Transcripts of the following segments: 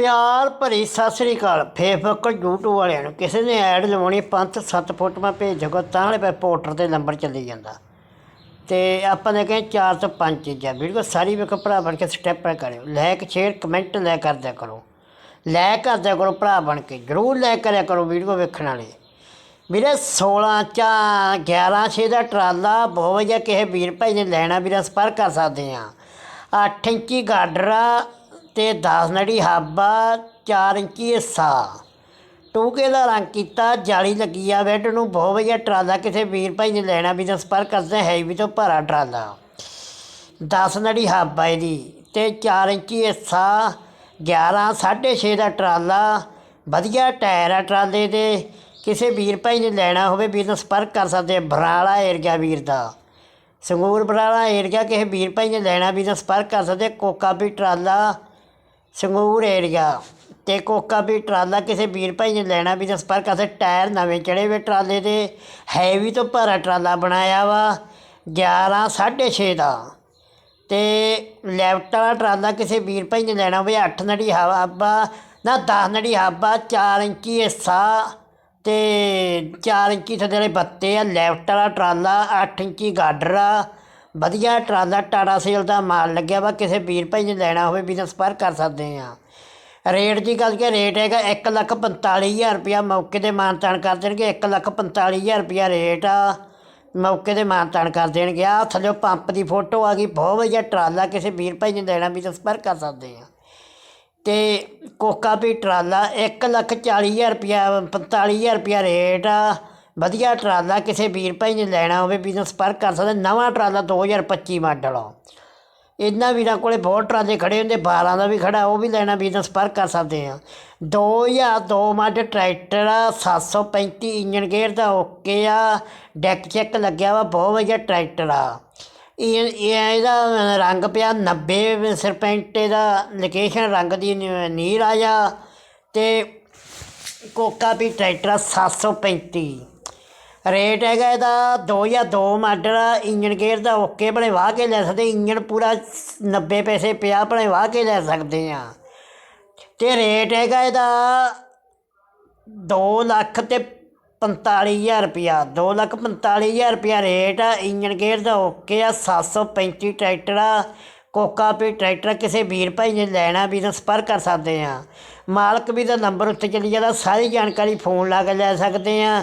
ਪਿਆਰ ਭਰੀ ਸਤਿ ਸ੍ਰੀ ਅਕਾਲ। Facebook YouTube ਵਾਲਿਆਂ ਨੂੰ ਕਿਸੇ ਨੇ ਐਡ ਲਵਾਉਣੀ ਪੰਜ ਸੱਤ ਫੋਟੋਆਂ ਭੇਜੋਗਾ ਤਾਂ ਵਾਲੇ ਪੋਰਟਰ ਤੇ ਨੰਬਰ ਚੱਲੀ ਜਾਂਦਾ। ਤੇ ਆਪਾਂ ਨੇ ਕਹੇ ਚਾਰ ਤੋਂ ਪੰਜ ਚੀਜ਼ਾਂ। ਵੀਡੀਓ ਸਾਰੀ ਵੇਖੋ, ਭਰਾ ਬਣ ਕੇ ਸਟੈਪ ਪਰ ਕਰਿਓ। ਲਾਈਕ ਸ਼ੇਅਰ ਕਮੈਂਟ ਲੈ ਕਰਦਿਆ ਕਰੋ। ਲੈ ਕਰਦਿਆ ਕਰੋ, ਭਰਾ ਬਣ ਕੇ। ਜਰੂਰ ਲੈ ਕਰਿਆ ਕਰੋ ਵੀਡੀਓ ਵੇਖਣ ਵਾਲੇ। ਵੀਰੇ 16 ਚਾ 11 ਛੇ ਦਾ ਟਰਾਲਾ, ਬਹੁਤ ਵਧੀਆ। ਕਿਸੇ ਵੀਰ ਭਾਈ ਨੇ ਲੈਣਾ, ਵੀਰਾ ਸੰਪਰਕ ਕਰ ਸਕਦੇ ਆ 8 ਇੰਚੀ ਗਾਡਰਾ ਤੇ 10 ਨੜੀ ਹਾਬਾ 4 ਇੰਚੀ ਹਿੱਸਾ ਟੂਕੇ ਦਾ ਰੰਗ ਕੀਤਾ, ਜਾਲੀ ਲੱਗੀ ਆ। ਬੈੱਡ ਨੂੰ ਬਹੁਤ ਵਧੀਆ ਟਰਾਲਾ, ਕਿਸੇ ਵੀਰ ਭਾਈ ਨੇ ਲੈਣਾ ਵੀ ਤਾਂ ਸੰਪਰਕ ਕਰਦੇ, ਹੈ ਵੀ ਤੋਂ ਭਰਾ ਟਰਾਲਾ। 10 ਨੜੀ ਹਾਬਾ ਇਹਦੀ ਤੇ 4 ਇੰਚੀ ਹਿੱਸਾ 11 6.5 ਦਾ ਟਰਾਲਾ। ਵਧੀਆ ਟਾਇਰ ਆ ਟਰਾਲੇ ਦੇ। ਕਿਸੇ ਵੀਰ ਭਾਈ ਨੇ ਲੈਣਾ ਹੋਵੇ ਵੀਰ ਨੂੰ ਸੰਪਰਕ ਕਰ ਸਕਦੇ ਬਰਾਲਾ ਏਰੀਆ ਵੀਰ ਦਾ। ਸੰਗੂਰ ਬਰਾਲਾ ਏਰੀਆ, ਕਿਸੇ ਵੀਰ ਭਾਈ ਨੇ ਲੈਣਾ ਵੀਰ ਨੂੰ ਸੰਪਰਕ ਕਰ ਸਕਦੇ ਕੋਕਾ ਵੀ ਟਰਾਲਾ। ਸੰਗੂਰ ਏਰੀਆ ਤੇ ਕੋਕਾ ਵੀ ਟਰਾਲਾ ਕਿਸੇ ਵੀਰ ਭਾਈ ਨੇ ਲੈਣਾ ਵੀ ਤਾਂ ਸੰਪਰਕ ਕਰ ਟਾਇਰ ਨਵੇਂ ਚੜੇ ਵੇ ਟਰਾਲੇ ਦੇ। ਹੈਵੀ ਤੋਂ ਭਾਰਾ ਟਰਾਲਾ ਬਣਾਇਆ ਵਾ 11 6.5 ਦਾ। ਤੇ ਲੈਫਟ ਵਾਲਾ ਟਰਾਲਾ ਕਿਸੇ ਵੀਰ ਭਾਈ ਨੇ ਲੈਣਾ ਹੋਵੇ 8 ਨੜੀ ਹਾਬਾ ਨਾ 10 ਨੜੀ ਹਾਬਾ 4 ਇੰਚੀ ਹਿੱਸਾ ਤੇ 4 ਇੰਚੀ ਥੱਲੇ ਬੱਤੇ ਆ। ਲੈਫਟ ਵਾਲਾ ਟਰਾਲਾ 8 ਇੰਚੀ ਗਾਡਰ ਆ। ਵਧੀਆ ਟਰਾਲਾ, ਟਾਟਾ ਸੇਲ ਦਾ ਮਾਲ ਲੱਗਿਆ ਵਾ, ਕਿਸੇ ਵੀਰ ਭਾਈ ਨੇ ਲੈਣਾ ਹੋਵੇ ਵੀ ਤਾਂ ਸੰਪਰਕ ਕਰ ਸਕਦੇ ਆ। ਰੇਟ ਦੀ ਗੱਲ ਕਿ ਰੇਟ ਹੈਗਾ 1 ਲੱਖ 45000 ਰੁਪਇਆ, ਮੌਕੇ ਤੇ ਮਾਨਤਾਨ ਕਰ ਦੇਣਗੇ 1 ਲੱਖ 45000 ਰੁਪਇਆ ਰੇਟ ਆ, ਮੌਕੇ ਤੇ ਮਾਨਤਾਨ ਕਰ ਦੇਣਗੇ। ਆ ਥੱਲੇ ਪੰਪ ਦੀ ਫੋਟੋ ਆ ਗਈ, ਬਹੁਤ ਵਧੀਆ ਟਰਾਲਾ, ਕਿਸੇ ਵੀਰ ਭਾਈ ਨੇ ਲੈਣਾ ਵੀ ਤਾਂ ਸੰਪਰਕ ਕਰ ਸਕਦੇ ਆ। ਤੇ ਕੋਕਾ ਵੀ ਟਰਾਲਾ 1 ਲੱਖ 40000 ਰੁਪਇਆ 45000 ਰੁਪਇਆ ਰੇਟ ਆ। ਵਧੀਆ ਟਰਾਲਾ ਕਿਸੇ ਵੀਰ ਭਾਈ ਨੇ ਲੈਣਾ ਹੋਵੇ ਵੀ ਤਾਂ ਸੰਪਰਕ ਕਰ ਸਕਦੇ, ਨਵਾਂ ਟਰਾਲਾ 2025 ਮਾਡਲ ਆ ਇਹਨਾਂ ਵੀਰਾਂ ਕੋਲੇ ਬਹੁਤ ਟਰਾਲੇ ਖੜੇ ਹੁੰਦੇ 12 ਦਾ ਵੀ ਖੜਾ, ਉਹ ਵੀ ਲੈਣਾ ਵੀ ਤਾਂ ਸੰਪਰਕ ਕਰ ਸਕਦੇ ਆ। 2002 ਮਾਡਲ ਟਰੈਕਟਰ ਆ 735 ਇੰਜਨ ਗੇਅਰ ਦਾ ਓਕੇ ਆ ਡੈਕ ਚੈੱਕ ਲੱਗਿਆ ਵਾ, ਬਹੁਤ ਵਧੀਆ ਟਰੈਕਟਰ ਆ। ਇਹ ਇਹਦਾ ਰੰਗ ਪਿਆ 90 ਸਰਪੈਂਟੇ ਦਾ ਲੋਕੇਸ਼ਨ ਰੰਗ ਦੀ ਨੀਰ ਆ ਜਾ, ਤੇ ਕੋਕਾ ਵੀ ਟਰੈਕਟਰ ਆ 735 ਰੇਟ ਹੈਗਾ ਇਹਦਾ 2002 ਮਾਡਲ ਆ ਇੰਜਨ ਗੇਅਰ ਦਾ ਓਕੇ ਬਣੇ ਵਾਹ ਕੇ ਲੈ ਸਕਦੇ ਇੰਜਨ ਪੂਰਾ 90 ਪੈਸੇ ਪਿਆ ਬਣੇ ਵਾਹ ਕੇ ਲੈ ਸਕਦੇ ਆ। ਤੇ ਰੇਟ ਹੈਗਾ ਇਹਦਾ 2 ਲੱਖ ਤੇ 45000 ਰੁਪਿਆ 2 ਲੱਖ 45000 ਰੁਪਿਆ ਰੇਟ ਆ ਇੰਜਨ ਗੇਅਰ ਦਾ ਓਕੇ ਆ 735 ਟਰੈਕਟਰ ਆ ਕੋਕਾ ਪੀ ਟਰੈਕਟਰ ਕਿਸੇ ਵੀਰ ਭਾਈ ਨੇ ਲੈਣਾ ਵੀ ਤਾਂ ਸੰਪਰਕ ਕਰ ਸਕਦੇ ਆ ਮਾਲਕ ਵੀ ਦਾ ਨੰਬਰ ਉੱਤੇ ਚਲੀ ਜਾਂਦਾ, ਸਾਰੀ ਜਾਣਕਾਰੀ ਫੋਨ ਲਾ ਕੇ ਲੈ ਸਕਦੇ ਆ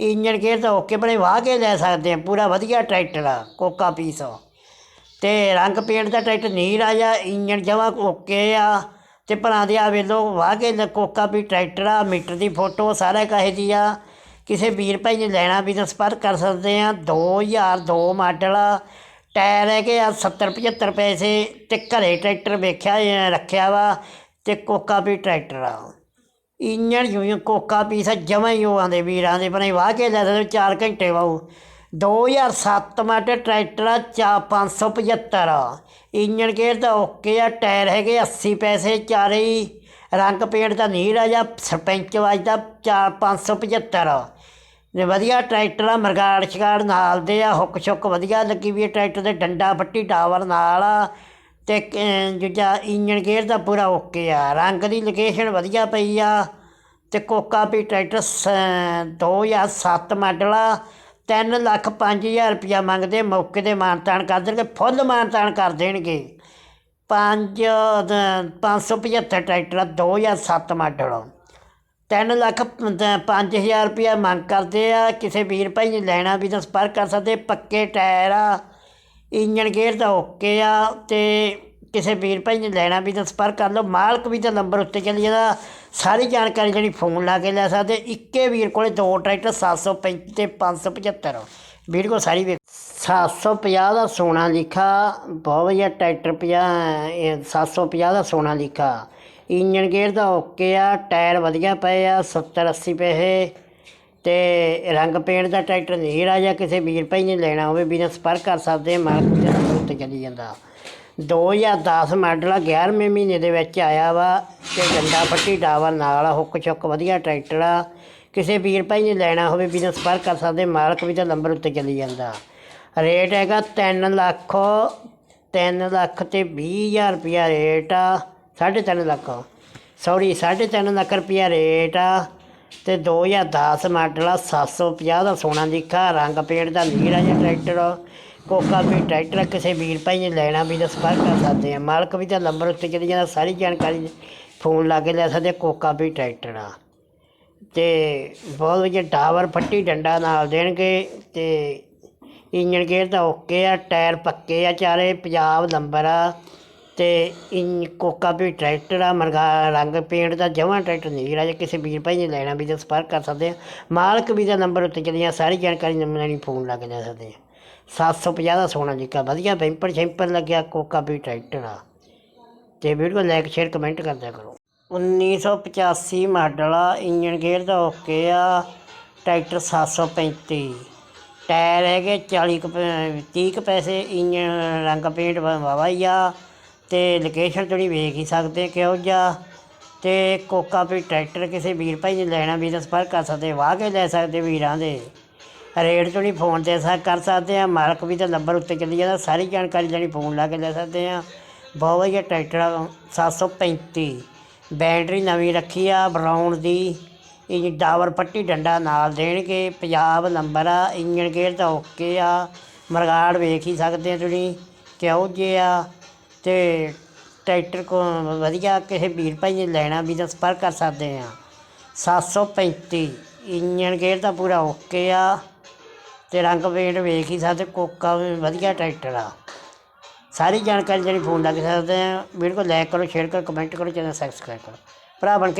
ਇੰਜਨ ਗੇਅਰ ਦਾ ਓਕੇ ਬਣੇ ਵਾਹ ਕੇ ਲੈ ਸਕਦੇ ਆ ਪੂਰਾ ਵਧੀਆ ਟਰੈਕਟਰ ਆ, ਕੋਕਾ ਪੀਸ ਤੇ ਰੰਗ ਪੇਂਟ ਦਾ ਟਰੈਕਟਰ ਨਹੀਂ ਰਾਜਾ ਇੰਜਨ ਜਮਾ ਓਕੇ ਆ। ਤੇ ਭਰਾ ਦੇ ਆ ਵੇਲੋ, ਵਾਹ ਕੇ ਕੋਕਾ ਵੀ ਟਰੈਕਟਰ ਆ, ਮੀਟਰ ਦੀ ਫੋਟੋ ਸਾਰਾ ਕਹੇ ਦੀ ਆ। ਕਿਸੇ ਵੀਰ ਭਾਈ ਨੇ ਲੈਣਾ ਵੀ ਤਾਂ ਸੰਪਰਕ ਕਰ ਸਕਦੇ ਆ 2002 ਮਾਡਲ ਆ। ਟਾਇਰ ਹੈਗੇ ਆ 70 75 ਪੈਸੇ ਤੇ ਘਰੇ ਟਰੈਕਟਰ ਵੇਖਿਆ ਰੱਖਿਆ ਵਾ ਤੇ ਕੋਕਾ ਵੀ ਟਰੈਕਟਰ ਆ। ਇੰਜਣ ਜਿਉਂ ਕੋਕਾ ਪੀਸਾ ਜਮਾਂ ਹੀ ਉਹ ਆਂਦੇ ਵੀਰਾਂ ਦੇ ਬਣੇ ਵਾਹ ਕੇ ਲੈ ਸਕਦੇ 4 ਘੰਟੇ ਵਾਉ 2007 ਮਾਡਲ ਟਰੈਕਟਰ ਆ ਚਾ 575 ਆ। ਇੰਜਣ ਗੇਅਰ ਦਾ ਓਕੇ ਆ ਟਾਇਰ ਹੈਗੇ 80 ਪੈਸੇ ਚਾਰੇ ਹੀ। ਰੰਗ ਪੇਂਟ ਦਾ ਨੀਹਰ ਆ ਜਾਂ ਸਰਪੰਚ ਵਾਜ ਵੱਜਦਾ, ਚਾਰ 575 ਆ ਵਧੀਆ ਟਰੈਕਟਰ ਆ, ਮਰਗਾੜ ਸ਼ਗਾੜ ਨਾਲ ਦੇ ਆ, ਹੁੱਕ ਸ਼ੁੱਕ ਵਧੀਆ ਲੱਗੀ ਵੀ ਹੈ ਟਰੈਕਟਰ ਦੇ ਡੰਡਾ ਫੱਟੀ ਟਾਵਰ ਨਾਲ ਆ, ਤੇ ਦੂਜਾ ਇੰਜਣ ਗੇਅਰ ਦਾ ਪੂਰਾ ਓਕੇ ਆ, ਰੰਗ ਦੀ ਲੋਕੇਸ਼ਨ ਵਧੀਆ ਪਈ ਆ, ਤੇ ਕੋਕਾ ਵੀ ਟਰੈਕਟਰ ਸ- 2007 ਮਾਡਲ ਆ 3 ਲੱਖ 5000 ਰੁਪਇਆ ਮੰਗਦੇ, ਮੌਕੇ ਤੇ ਮਾਨਤਾਨ ਕਰ ਦੇਣਗੇ, ਫੁੱਲ ਮਾਨਤਾਨ ਕਰ ਦੇਣਗੇ। 5 575 ਟਰੈਕਟਰ ਆ 2007 ਮਾਡਲ। ਆ। ਤਿੰਨ ਲੱਖ 5000 ਰੁਪਇਆ ਮੰਗ ਕਰਦੇ ਆ। ਕਿਸੇ ਵੀਰ ਭਾਈ ਨੇ ਲੈਣਾ ਵੀ ਤਾਂ ਸੰਪਰਕ ਕਰ ਸਕਦੇ, ਪੱਕੇ ਟਾਇਰ ਆ ਇੰਜਨ ਗੇਅਰ ਦਾ ਓਕੇ ਆ ਤੇ ਕਿਸੇ ਵੀਰ ਭਾਈ ਨੇ ਲੈਣਾ ਵੀ ਤਾਂ ਸੰਪਰਕ ਕਰ ਲਓ। ਮਾਲਕ ਵੀ ਤਾਂ ਨੰਬਰ ਉੱਤੇ ਚੱਲੀ ਜਾਂਦਾ। ਸਾਰੀ ਜਾਣਕਾਰੀ ਜਿਹੜੀ ਫੋਨ ਲਾ ਕੇ ਲੈ ਸਕਦੇ। ਇੱਕੇ ਵੀਰ ਕੋਲੇ ਦੋ ਟਰੈਕਟਰ 735 ਤੇ 575 ਵੀਰ ਕੋ ਸਾਰੀ ਵੇਖ 750 ਦਾ ਸੋਨਾ ਲਿਖਾ। ਬਹੁਤ ਵਧੀਆ ਟਰੈਕਟਰ 50 ਇਹ 750 ਦਾ ਸੋਨਾ ਲਿਖਾ। ਇੰਜਨ ਗੇਅਰ ਦਾ ਓਕੇ ਆ, ਟਾਇਰ ਵਧੀਆ ਪਏ ਆ 70 80 ਪੈਸੇ। ਤੇ ਰੰਗ ਪੇਂਟ ਦਾ ਟਰੈਕਟਰ ਨਹੀਂ ਰਾਜਾ ਕਿਸੇ ਵੀਰ ਭਾਈ ਨੇ ਲੈਣਾ ਹੋਵੇ, ਬਿਨਾਂ ਸੰਪਰਕ ਕਰ ਸਕਦੇ ਆ ਮਾਲਕ ਦੇ ਨੰਬਰ ਉੱਤੇ ਚਲੀ ਜਾਂਦਾ। 2010 ਮਾਡਲ ਆ 11ਵੇਂ ਮਹੀਨੇ ਦੇ ਵਿੱਚ ਆਇਆ ਵਾ, ਤੇ ਗੰਡਾ ਫੱਟੀ ਡਾਵਰ ਨਾਲ ਹੁੱਕ ਚੁੱਕ ਵਧੀਆ ਟਰੈਕਟਰ ਆ। ਕਿਸੇ ਵੀਰ ਭਾਈ ਨੇ ਲੈਣਾ ਹੋਵੇ, ਬਿਨਾਂ ਸੰਪਰਕ ਕਰ ਸਕਦੇ, ਮਾਲਕ ਵੀ ਤਾਂ ਨੰਬਰ ਉੱਤੇ ਚਲੀ ਜਾਂਦਾ। ਰੇਟ ਹੈਗਾ 3 ਲੱਖ 3 ਲੱਖ ਤੇ 20000 ਰੁਪਿਆ ਰੇਟ ਆ। 3.5 ਲੱਖ। ਸੌਰੀ 3.5 ਲੱਖ ਰੁਪਈਆ ਰੇਟ ਆ। ਤੇ 2010 ਮਾਡਲ ਆ 750 ਦਾ ਸੋਨਾ ਲਿਖਾ ਰੰਗ ਪੇਂਟ ਦਾ ਨੀਲਾ ਜਿਹਾ ਟਰੈਕਟਰ ਕੋਕਾ ਵੀ ਟਰੈਕਟਰ ਕਿਸੇ ਵੀਰ ਭਾਈ ਨੇ ਲੈਣਾ ਵੀ ਤਾਂ ਸੰਪਰਕ ਕਰ ਸਕਦੇ ਆ। ਮਾਲਕ ਵੀ ਤਾਂ ਨੰਬਰ ਉੱਤੇ ਚਲੀ ਜਾਂਦਾ, ਸਾਰੀ ਜਾਣਕਾਰੀ ਫੋਨ ਲਾ ਕੇ ਲੈ ਸਕਦੇ ਕੋਕਾ ਵੀ ਟਰੈਕਟਰ ਆ। ਤੇ ਬਹੁਤ ਵਧੀਆ ਟਾਵਰ ਫੱਟੀ ਡੰਡਾ ਨਾਲ ਦੇਣਗੇ ਤੇ ਇੰਜਨ ਗੇਅਰ ਤਾਂ ਓਕੇ ਆ, ਟਾਇਰ ਪੱਕੇ ਆ ਚਾਰੇ, ਪੰਜਾਬ ਨੰਬਰ ਆ। ਤੇ ਇਨ ਕੋਕਾ ਵੀ ਟਰੈਕਟਰ ਆ, ਮਰਗਾ ਰੰਗ ਪੇਂਟ ਦਾ, ਜਮਾਂ ਟਰੈਕਟਰ ਨਹੀਂ ਰਾਜਾ ਕਿਸੇ ਵੀਰ ਭਾਈ ਨੇ ਲੈਣਾ ਵੀ ਤਾਂ ਸੰਪਰਕ ਕਰ ਸਕਦੇ ਆ। ਮਾਲਕ ਵੀ ਦਾ ਨੰਬਰ ਉੱਤੇ ਚਲੀਆਂ ਸਾਰੀ ਜਾਣਕਾਰੀ ਨੰਬਰ ਨਹੀਂ ਫੋਨ ਲਾ ਕੇ ਲੈ ਸਕਦੇ ਆ। 750 ਦਾ ਸੋਨਾ ਲਿਖਾ ਵਧੀਆ ਬੈਂਪਰ ਸ਼ੈਂਪਰ ਲੱਗਿਆ, ਕੋਕਾ ਵੀ ਟਰੈਕਟਰ ਆ। ਤੇ ਵੀਡੀਓ ਲਾਈਕ, ਸ਼ੇਅਰ, ਕਮੈਂਟ ਕਰਦਿਆ ਕਰੋ। 1985 ਮਾਡਲ ਆ ਇੰਜਨ ਗੇਅਰ ਦਾ ਓਕੇ ਆ, ਟਰੈਕਟਰ 735 ਟਾਇਰ ਹੈਗੇ 40 ਕੁ ਪੈ- 30 ਕੁ ਪੈਸੇ ਇੰਜਨ ਰੰਗ ਪੇਂਟ ਵਾਵਾ ਹੀ ਆ। ਤੇ ਲੋਕੇਸ਼ਨ ਤੁਸੀਂ ਵੇਖ ਹੀ ਸਕਦੇ ਕਿਹੋ ਜਿਹਾ। ਤੇ ਕੋਕਾ ਵੀ ਟਰੈਕਟਰ ਕਿਸੇ ਵੀਰ ਭਾਈ ਨੇ ਲੈਣਾ ਵੀ ਤਾਂ ਸੰਪਰਕ ਕਰ ਸਕਦੇ, ਵਾਹ ਕੇ ਲੈ ਸਕਦੇ ਵੀਰਾਂ ਦੇ। ਰੇਟ ਤੋਂ ਨਹੀਂ ਫੋਨ ਤੇ ਸਾ ਕਰ ਸਕਦੇ ਆ, ਮਾਲਕ ਵੀ ਤਾਂ ਨੰਬਰ ਉੱਤੇ ਚੱਲੀ ਜਾਂਦਾ, ਸਾਰੀ ਜਾਣਕਾਰੀ ਲੈਣੀ ਫੋਨ ਲਾ ਕੇ ਲੈ ਸਕਦੇ ਆ। ਬਹੁਤ ਵਧੀਆ ਟਰੈਕਟਰ ਆ 735 ਬੈਟਰੀ ਨਵੀਂ ਰੱਖੀ ਆ, ਬਰਾਊਨ ਦੀ। ਇਹ ਡਾਵਰ ਪੱਟੀ ਡੰਡਾ ਨਾਲ ਦੇਣਗੇ, ਪੰਜਾਬ ਨੰਬਰ ਆ ਇੰਜਨ ਗੇਅਰ ਤਾਂ ਓਕੇ ਆ। ਮਰਗਾੜ ਵੇਖ ਹੀ ਸਕਦੇ ਆ ਤੁਸੀਂ, ਕਿਹੋ ਜਿਹਾ ਆ। ਤੇ ਟਰੈਕਟਰ ਕੋ ਵਧੀਆ ਕਿਸੇ ਵੀਰ ਭਾਈ ਨੇ ਲੈਣਾ ਵੀ ਤਾਂ ਸੰਪਰਕ ਕਰ ਸਕਦੇ ਆ। 735 ਇੰਜਨ ਗੇਅਰ ਤਾਂ ਪੂਰਾ ਓਕੇ ਆ। ਤੇ ਰੰਗ ਪੇਂਟ ਵੇਖ ਹੀ ਸਕਦੇ, ਕੋਕਾ ਵੀ ਵਧੀਆ ਟਰੈਕਟਰ ਆ। ਸਾਰੀ ਜਾਣਕਾਰੀ ਜਿਹੜੀ ਫੋਨ ਲੱਗ ਸਕਦੇ ਆ, ਵੀਡੀਓ ਕੋ ਲਾਈਕ ਕਰੋ ਸ਼ੇਅਰ ਕਰੋ ਕਮੈਂਟ ਕਰੋ, ਚੈਨਲ ਸਬਸਕ੍ਰਾਈਬ ਕਰੋ। ਭਰਾ ਬਣ ਕੇ